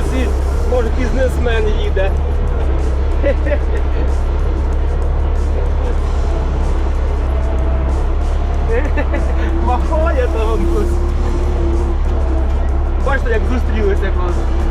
автобусі, може бізнесмен їде. Махає там. Бачите, як зустрілися класно.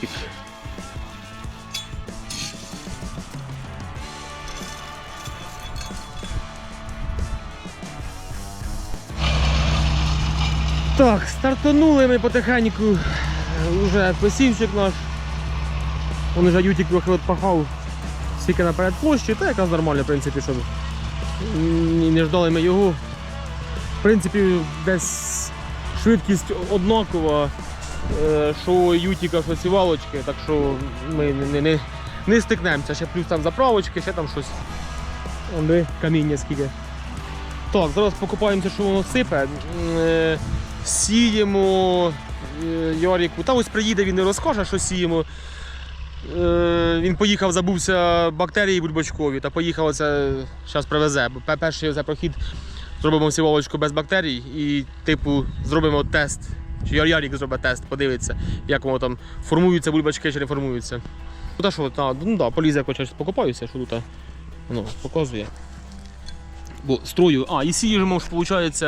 котик. Так, стартанули ми потихеньку, Уже посівчик наш. Він вже ютик трохи пахав стільки наперед площі, та якраз нормально, в принципі, щоб не ждали ми його. В принципі, десь швидкість однакова що ютіка, що сівалочки, так що ми не, не, не, не стикнемося. Ще плюс там заправочки, ще там щось. Онди, каміння скільки. Так, зараз покупаємося, що воно сипе. Е, Сіємо е, Яріку. Та ось приїде, він і розкаже, що сіємо. Е, Він поїхав, забувся бактерії бульбочкові та поїхав оце, зараз привезе. Перший оце прохід зробимо сіволочку без бактерій і, типу, зробимо тест. Чи Яр- Ярік зробить тест, подивиться, як воно там формуються бульбочки чи не формуються. Ну та що, та, ну да, полізе, хочеш покопаюся, що тут воно показує. Бо строю. А, і сіємо ж, виходить,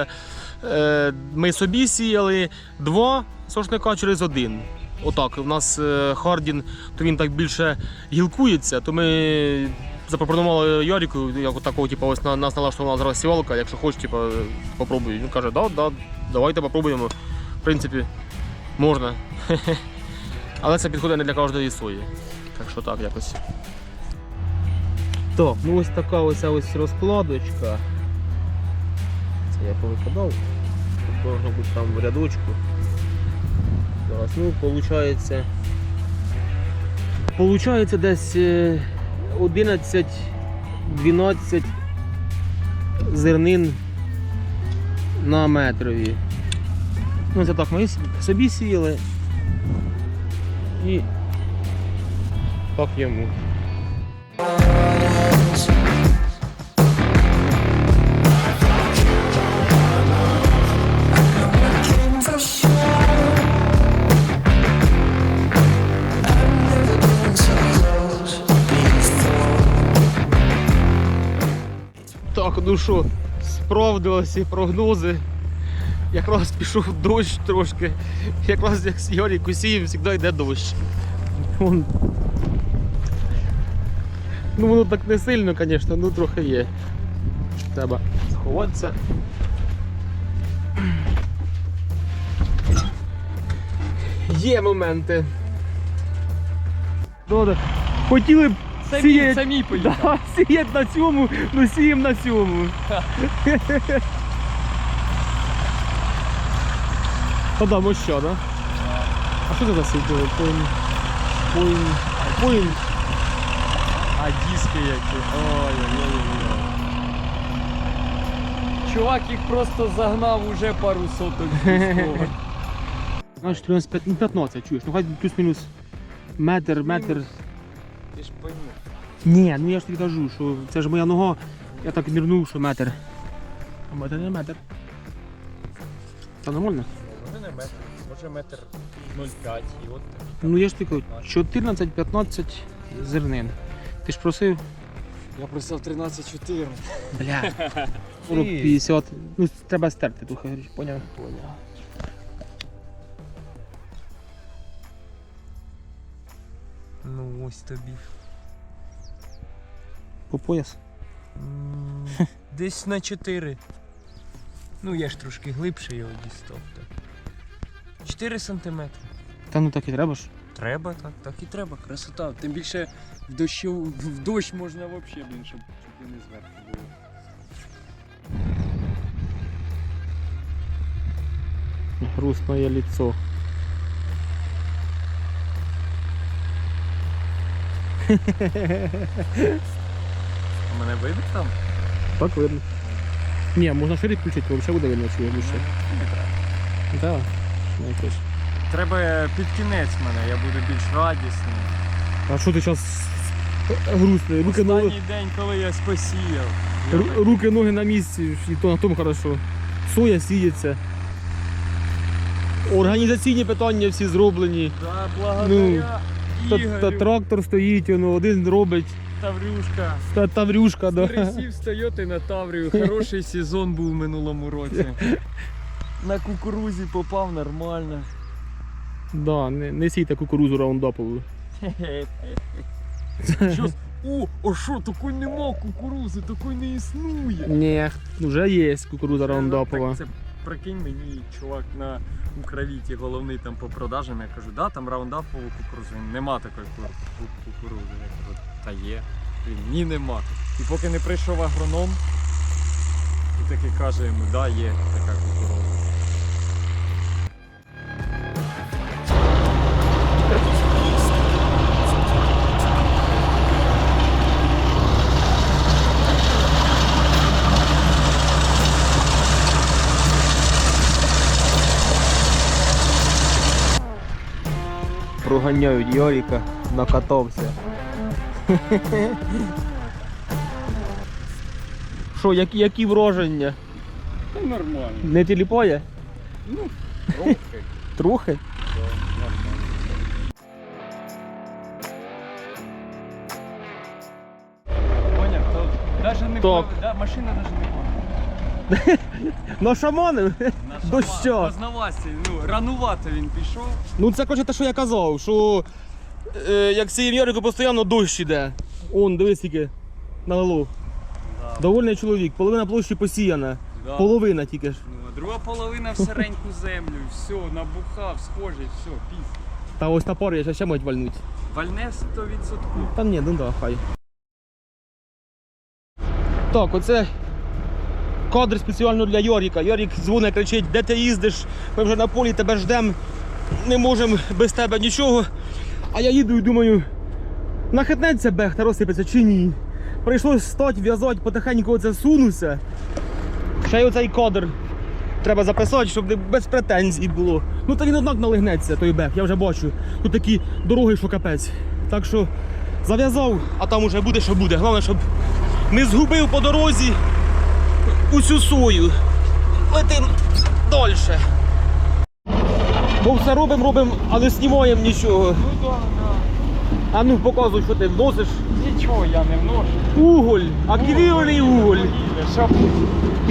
е, ми собі сіяли два сошника через один. Отак, у нас е, Хардін, то він так більше гілкується, то ми запропонували Ярику, як такого, типу, ось на нас налаштована зараз сівалка, якщо хочеш, типу, попробуй. Він каже, да, да, давайте попробуємо. В принципі, можна. Але це підходить не для кожної сої. Так що так якось. Так, ну ось така ось, ось розкладочка. Це я повикладав. Тут должно бути там в рядочку. Зараз, ну, получається. Получається десь е, 11-12 зернин на метрові. Ну це так, ми собі сіяли і так йому. Так, ну що, справдилися прогнози. Якраз пішов дощ трошки. Якраз як з Йорі кусієм завжди йде дощ. Вон. Ну воно так не сильно, звісно, ну трохи є. Треба сховатися. Є моменти. Добре. Хотіли б Самі, сіяти- самі поїхали. Да, сіять на цьому, ну сіємо на цьому. Та да, що, да? А що це за сіть? Поїм. Поїм. Поїм. А диски які. Ой-ой-ой. Чувак їх просто загнав уже пару соток дисков. Знаєш, 14, п'ят- ну 15, чуєш, ну хай плюс-мінус метр, метр. Ти ж пойми. Ні, ну я ж тобі кажу, що це ж моя нога, я так нирнув, що метр. А метр не метр. Та нормально? Може не метр, може метр 0,5 і от так. Ну я ж кажу, 14-15 зернин. Ти ж просив Я просив 13-4. Бля. 40-50. Ну, треба стерти трохи, поняв? Поняв. Ну ось тобі. По пояс. Десь на 4. Ну я ж трошки глибше його дістав. Так. 4 сантиметри. Та ну так і треба ж. Треба, так, так і треба. Красота. Тим більше в дощу, в дощ можна взагалі, блін, щоб, щоб не зверху було. Грустное лицо. А мене вийде там? Так видно. Ні, можна шире включити, взагалі буде видно, чи більше. Не треба. Так. Ну, якось. Треба під кінець мене, я буду більш радісний. А що ти зараз грустний? Руки, ноги, Останній день, коли я спосіяв. ру- руки, ноги на місці, і то на тому хорошо. Соя сіється. Організаційні питання всі зроблені. Да, благодаря Та, Ігорю, та трактор стоїть, воно один робить. Таврюшка. Та таврюшка, да. Присів стояти на Таврію. Хороший сезон був в минулому році. На кукурузі попав нормально. Да, не, не сійте кукурузу раундопову. Щось. О, а що, такої нема кукурузи, такої не існує. Ні, вже є кукуруза Це, раундопова. Це прикинь мені, чувак, на у Кравіті, головний там по продажам. Я кажу, да, там раундапова кукуруза. Він, Нема такої ку- ку- кукурузи. Я кажу, та є. Він, ні, нема. І поки не прийшов агроном, і таки каже йому, да, є така кукуруза. Проганяють Йоріка, накатався. Що, які, які враження? Та нормально. Не тіліпає? Трохи. Трохи? Поняв, то даже не Так. да, машина даже не пахне. Ну шаманив? До що? Ну, ранувато він пішов. Ну це коротше те, що я казав, що е, як цей Йорику постійно дощ іде. Он, дивись тільки налило. Довольний чоловік, половина площі посіяна. Да. Половина тільки ж. Ну, а друга половина в сиреньку землю, все, набухав, схожий, все, піс. Та ось на пару я ще, ще мають вальнуть. Вальне 100%. Та ні, ну да, хай. Так, оце кадр спеціально для Йоріка. Йорік дзвонить, кричить, де ти їздиш? Ми вже на полі тебе ждемо. Не можемо без тебе нічого. А я їду і думаю, нахитнеться бех та розсипеться чи ні. Прийшлось стати, в'язати, потихеньку оце сунуся. Ще й оцей кадр треба записати, щоб без претензій було. Ну та він однак налигнеться, той бех, я вже бачу. Тут такі дороги, що капець. Так що зав'язав, а там уже буде, що буде. Головне, щоб не згубив по дорозі усю сою. Летим далі. Бо все робимо, робимо, а не знімаємо нічого. А ну показуй, що ти вносиш. Нічого я не вношу. Уголь, активірований уголь. Щоб,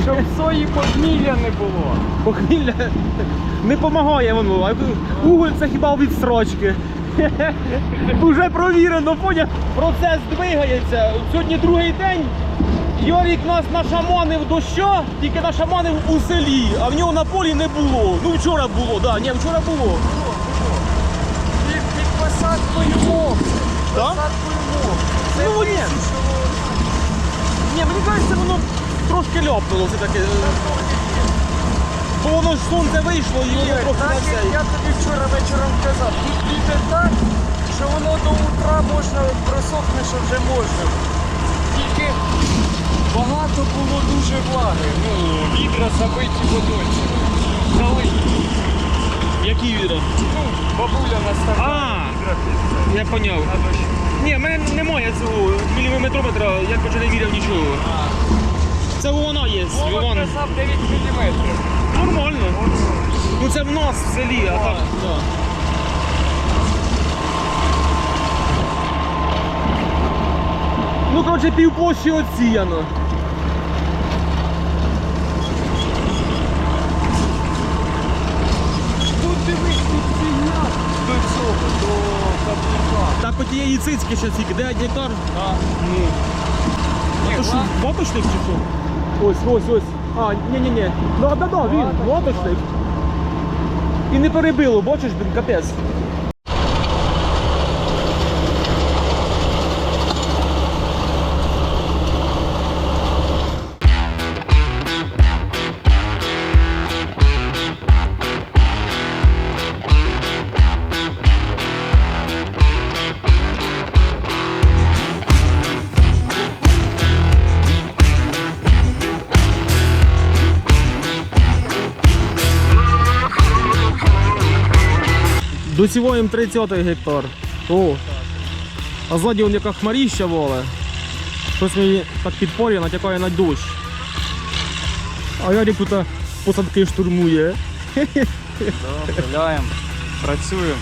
щоб сої похмілля не було. Похмілля не допомагає воно. Уголь це хіба від строчки. Уже провірено, поняв? Процес двигається. Сьогодні другий день. Йорік нас нашаманив до що? Тільки нашаманив у селі, а в нього на полі не було. Ну вчора було, да. Ні, вчора було. Під, під посадкою. Да? Це Ну, ні. Ні, мені кажеться, воно трошки ляпнуло все-таки. Бо воно ж сонце вийшло і воно трохи на все. я тобі вчора вечором казав, тут іде так, що воно до утра можна просохне, що вже можна. Тільки багато було дуже влаги. Ну, відра забиті водою. Залиті. Які відра? Ну, бабуля наставляла Я поняв. Ні, в мене немає цього міліметрометра, я короче не вірив нічого. Це вона є, Іван. казав 9 міліметрів. Нормально. Ну це в нас в селі, а так. Да. Ну, коротше, півплощі оціяно. Тут дивись, тут фігня до цього, до каблука. Так от тієї цицьки ще тільки, де гектар? Так. Ні. А То що, ла- чи що? Ось, ось, ось. А, ні-ні-ні. Ну, да, да, він, лоточник. І не перебило, бачиш, блін, капець. Досіваємо 30 гектар. О. А ззаді вон яка хмаріща воле. Щось мені так підпорює, натякає на дощ. А я тут посадки штурмує. Гуляємо, працюємо.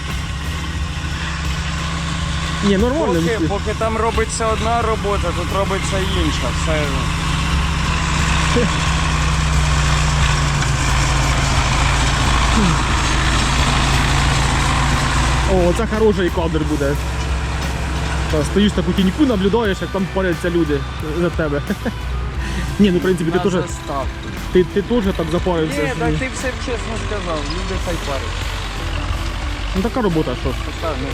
Ні, нормально. Поки, поки там робиться одна робота, тут робиться інша. Все. О, це хороший кадр буде. Та, стоїш так у тіньку, наблюдаєш, як там поряться люди за тебе. Ні, ну в принципі, ти теж ти, ти теж так запарився. Ні, так ти все чесно сказав, люди хай парять. Ну така робота, що ж. Така, ну,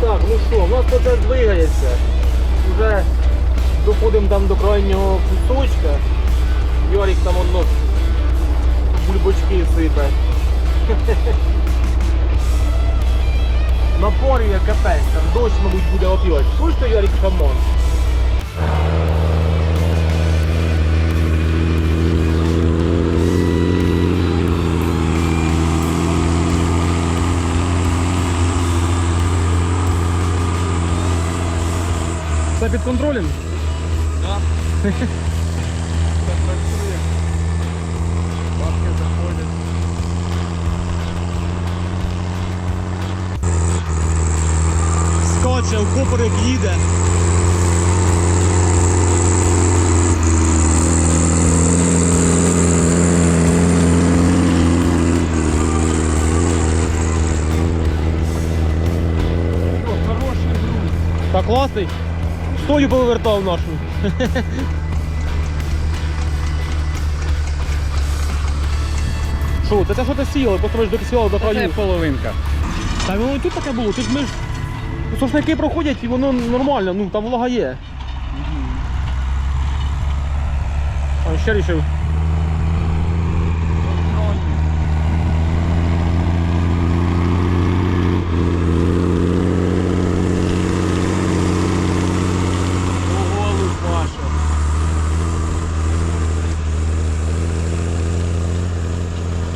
Так, ну що, у нас процес двигається. Вже доходимо там до крайнього кусочка. Йорик там воно бульбочки сипе. Напорює капець, там дощ, мабуть, буде опівати. Слушай, Йорик, хамон. Все під контролем? да. Купорик їде. Та класний. Стою повертав нашу. Що, це те, що ти сіяли, просто ми ж досіяли до краю. половинка. Та воно і тут таке було, ж ми ж. Сошники проходять і воно нормально, ну там влага є. А ще рішив.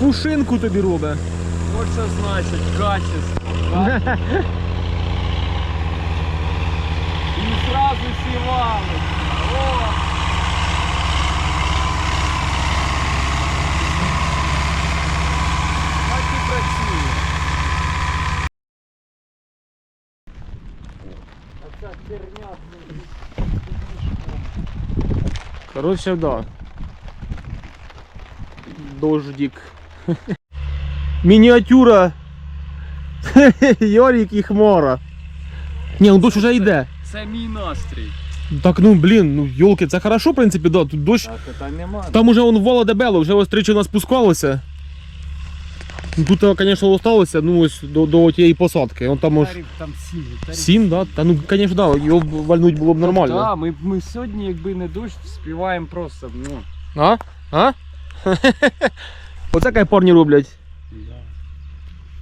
Пушинку тобі робить. Вот що значить качество. зразу сівали. О! Так і працює. А ця херня, блін, Коротше, да. Дождик. Мініатюра. Йорик і хмара. Ні, ну дощ вже йде. Це мій настрій. Так, ну блін, ну йолки, це хорошо, в принципі, да. Тут дощ. А питань нема. Там уже он вала дебело, вже ось тричі нас спускалося. Тут, звісно, осталося, ну ось до, до тієї посадки. Он там ось Тариф там сім. тариф сім, да? Та ну, звісно, да, його б вальнуть було б нормально. Так, ми, ми сьогодні, якби не дощ, співаємо просто. Ну, А? А? Оце як парні роблять. Да.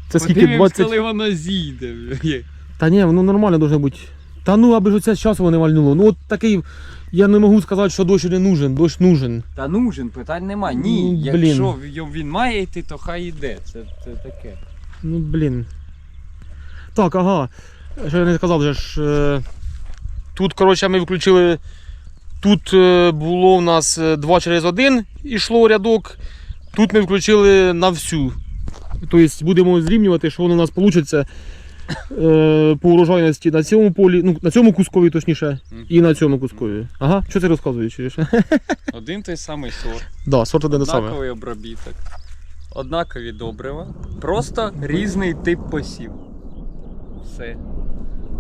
Це скільки Подивимось, 20. коли воно зійде. Та ні, воно нормально може бути. Та ну, аби ж оце з часу не вальнуло. Ну от такий, я не можу сказати, що дощ не нужен, дощ нужен. Та нужен, питань нема. Ну, Ні, блін. якщо він- має йти, то хай йде. Це, це таке. Ну блін. Так, ага. Що я не сказав вже ж. е, Тут, коротше, ми включили. Тут е, було у нас 2 через 1 ішло рядок. Тут ми включили на всю. Тобто будемо зрівнювати, що воно у нас вийде по урожайності на цьому полі, ну, на цьому кускові, точніше, і на цьому кускові. Ага, що ти розказуєш? Один той самий сорт, Да, сорт один однаковий обробіток, однакові добрива, просто різний тип посів. Все.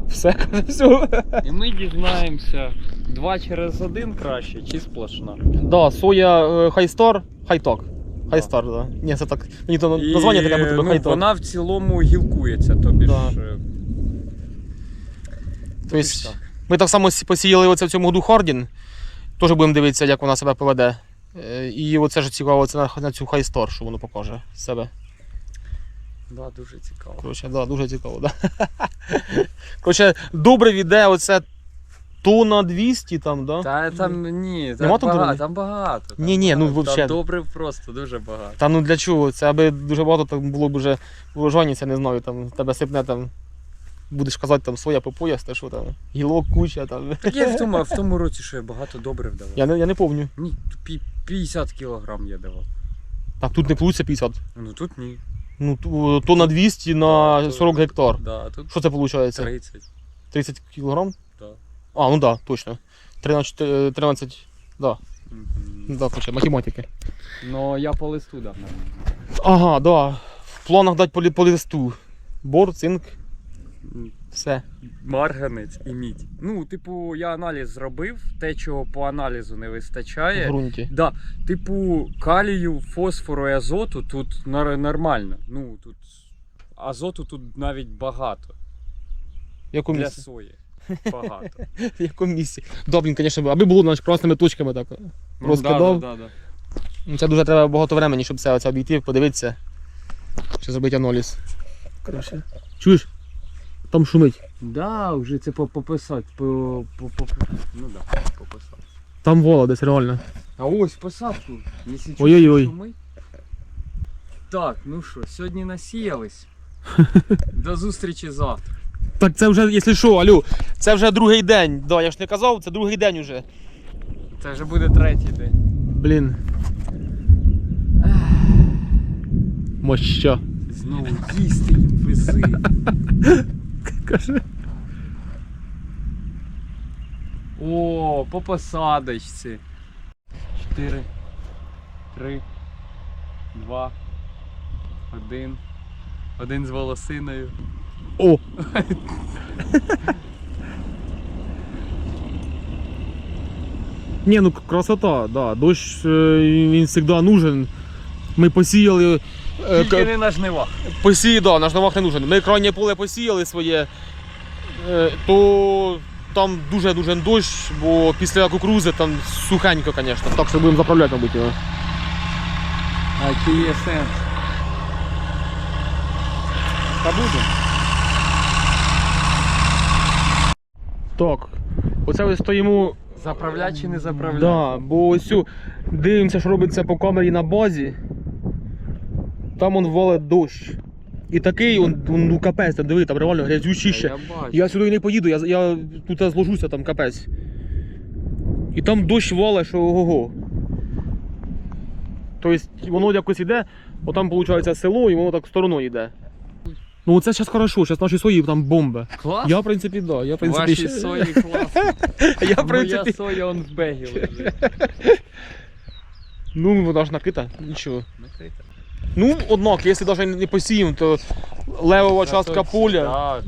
Все, каже, все. І ми дізнаємося, два через один краще чи сплошна. Да, соя е, Хайстар, Хайток. Хайстар, да. Ні, це так. Мені то І, названня таке буде ну, Хайток. вона в цілому гілкується, тобі Да. ж. е, Тобто, ж так. ми так само посіяли оце в цьому году Хардін. Теж будемо дивитися, як вона себе поведе. Е, І оце ж цікаво, це на, на цю Хайстар, що воно покаже себе. Да, дуже цікаво. Коротше, да, дуже цікаво, да. Коротше, добре віде оце тона 200 там, да? Та там ні, там Нема багато, дурних? там багато. там Ні-ні, ну, багато. вообще. Там добре просто, дуже багато. Та ну для чого? Це аби дуже багато там було б вже урожайність, я не знаю, там тебе сипне там. Будеш казати там соя по пояс, та що там, гілок куча там. Так я в тому, в тому році, що я багато добре вдавав. Я не, я не помню. Ні, пі- 50 кілограм я давав. Так, тут не вийде 50. Ну тут ні. Ну, ту- то на 200 на Да, 40 гектар. Да, а тут Що це виходить? 30. 30 кілограм? Да. А, ну да, точно. 13, е, 13, да. Мгм. Да, точно, математики. Ну я по листу дав. Ага, да. В планах дати по, по листу. Бор, цинк. Все. марганець і мідь. Ну, типу, я аналіз зробив, те, чого по аналізу не В вистачає. ґрунті. Да, типу, калію, фосфору і азоту тут нормально. Ну, тут азоту тут навіть багато. В якому Для місці? сої. Багато. В якому місці? Добре, звісно, аби було значить, красними точками так. Ну, Розкидав. да, да, да. Ну, Це дуже треба багато времени, щоб це оце обійти, подивитися. Ще зробити аналіз. Коротше. Чуєш? Там шумить. Да, вже це пописати. По, по, по, ну да, пописати. Там вола десь реально. А ось посадку. Ой-ой-ой. шумить. Так, ну що, сьогодні насіялись. До зустрічі завтра. Так це вже, якщо що, алю, це вже другий день. Да, я ж не казав, це другий день уже. Це вже буде третій день. Блін. Моща. Знову їсти їм вези. Каже. О, по посадочці. Чотири. Три. Два. Один. Один з волосиною. О! Ні, ну красота, да. Дощ е, він завжди нужен. Ми посіяли. е, Тільки к- не на жнивах. Посії, да, наш новак не нужен. Ми крайнє поле посіяли своє, е, то там дуже дуже дощ, бо після кукурузи там сухенько, звісно. Так що будемо заправляти, мабуть, його. А чи є сенс? Та буде. Так. Оце ось стоїмо. Заправлять чи не заправлять? Да, бо ось дивимося, що робиться по камері на базі. Там он валить дощ. І такий, он, он, ну капець, там диви, там реально грязючий ще. Я. Я сюди не поїду, я, я тут зложуся, там капець. І там дощ вале, що ого. Тобто воно якось йде, отам виходить село і воно так стороною йде. Ну це зараз хорошо, зараз наші сої там бомба. Клас? Я в принципі, да. Я в принципі, Ваші ще- сої класно. я в Моя принципі. соя он в бегі лежить. Ну, вона ж накрита, нічого. Накрита. Ну, однак, якщо навіть не посіємо, то левова частка поля. Так,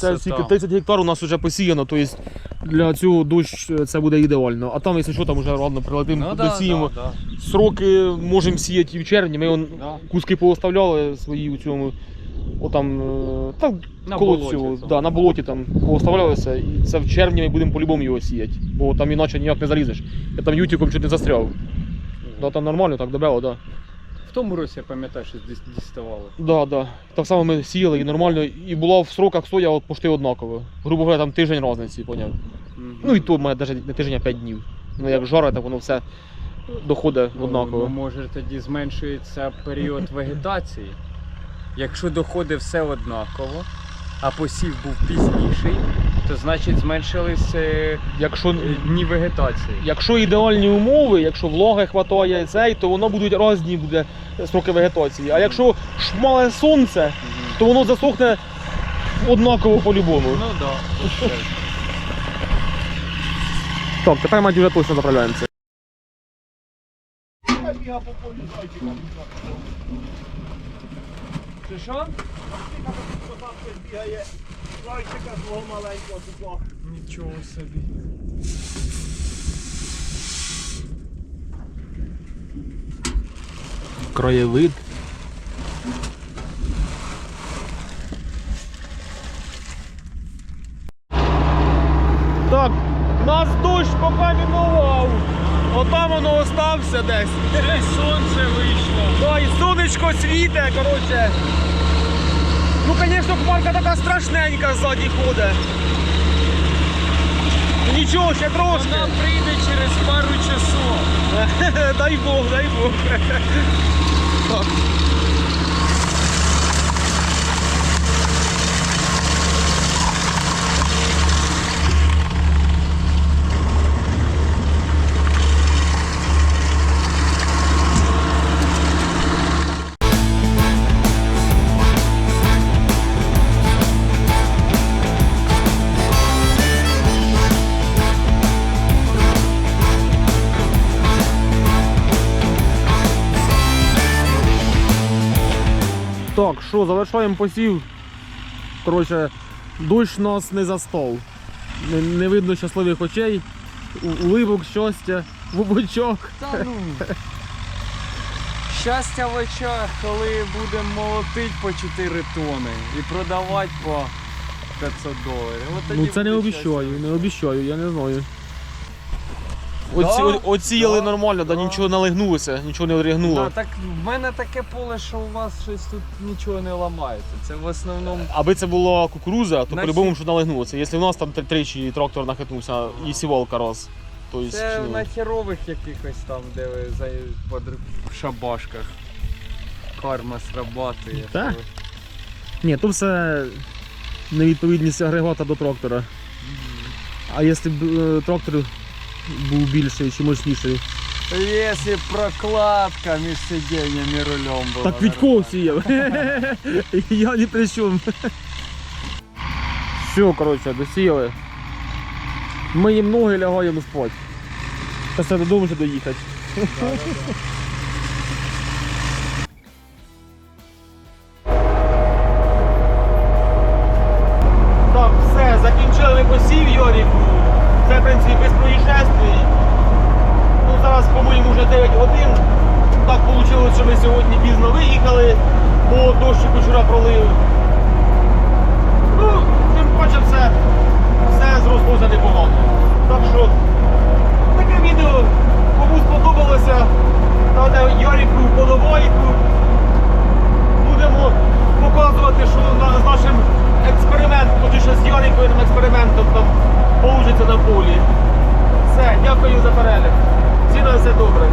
Це красота. 30 гектар у нас вже посіяно, тобто для цього дощ е, це буде ідеально. А там, якщо що, там вже ладно, прилетимо, Ну, да, досіємо. да, да. Сроки можемо сіяти і в червні. Ми Да. куски пооставляли свої у цьому. Отам, е, та На коло болоті цього, да, на болоті там пооставлялися. І це в червні ми будемо по-любому його сіяти, бо там іначе ніяк не залізеш. Я там ютиком чуть не застряв. Да, там нормально, так добело, да. В тому році я пам'ятаю, що діс- діставали. Да, да. Так само ми сіяли і нормально. І була в сроках соя от почти однаково. Грубо говоря, там тиждень різниці, поняв. Ну і то мене навіть не тиждень, а 5 днів. Ну як жара, так воно все доходить Ну, однаково. Ну, може тоді зменшується період вегетації. Якщо доходить все однаково, а посів був пізніший, то значить зменшились е, Якщо, дні вегетації. якщо ідеальні умови, якщо влаги хватає цей, то воно будуть різні буде сроки вегетації. А якщо шмале сонце, то воно засохне однаково по-любому. Ну так. Да. Так, тепер мать вже точно заправляємося. Чи що? бігає зайчика свого маленького такого. Нічого собі. Краєвид. Так, нас дощ поки мінував. Отам воно остався десь. Сонце вийшло. Да, і сонечко світе, коротше. Ну, звісно, хмарка така страшненька ззаді ходить. Нічого, ще трошки. Вона прийде через пару часов. дай Бог, дай Бог. Так. що, завершаємо посів. Коротше, Дощ нас не застав. Не, не видно щасливих очей, уливок, щастя, бубочок. Та ну. Щастя в очах, коли будемо молотити по 4 тони і продавати по 500 доларів. От тоді Ну це не буде щастя. обіщаю, не обіщаю, я не знаю. Оці, Да, оціяли да, нормально, да, да. нічого не легнулося, нічого не орігнуло. Да, так в мене таке поле, що у вас щось тут нічого не ламається. Це в основному Аби це була кукуруза, то На по-любому що налегнулося. Якщо в нас там три- тричі трактор нахитнувся і сівалка раз. То есть, це ну, на херових якихось там, де ви за под в шабашках. Карма срабатує. Та? що- Ні, то все невідповідність агрегата до трактора. А якщо б е, трактор був більший чи мощніший, Якщо прокладка між сидінням і рулем була. так Вітько нормальна. сіяв. Я ні при чому. Все, коротше, досіяли. Ми їм ноги лягаємо спати. Та все додому ще доїхати. Так, все, закінчили посів Йоріку. Принципі, без происшествий. Ну, зараз, по-моєму, вже 9 годин. Так вийшло, що ми сьогодні пізно виїхали, бо дощик вчора пролив. Ну, тим паче все, все зрослося непогано. Так що таке відео кому сподобалося, ставте Йоріку вподобайку. Будемо показувати, що з нашим експериментом, точніше з Йоріковим експериментом там поужиться на полі. Все, дякую за перегляд. Всі на все добре.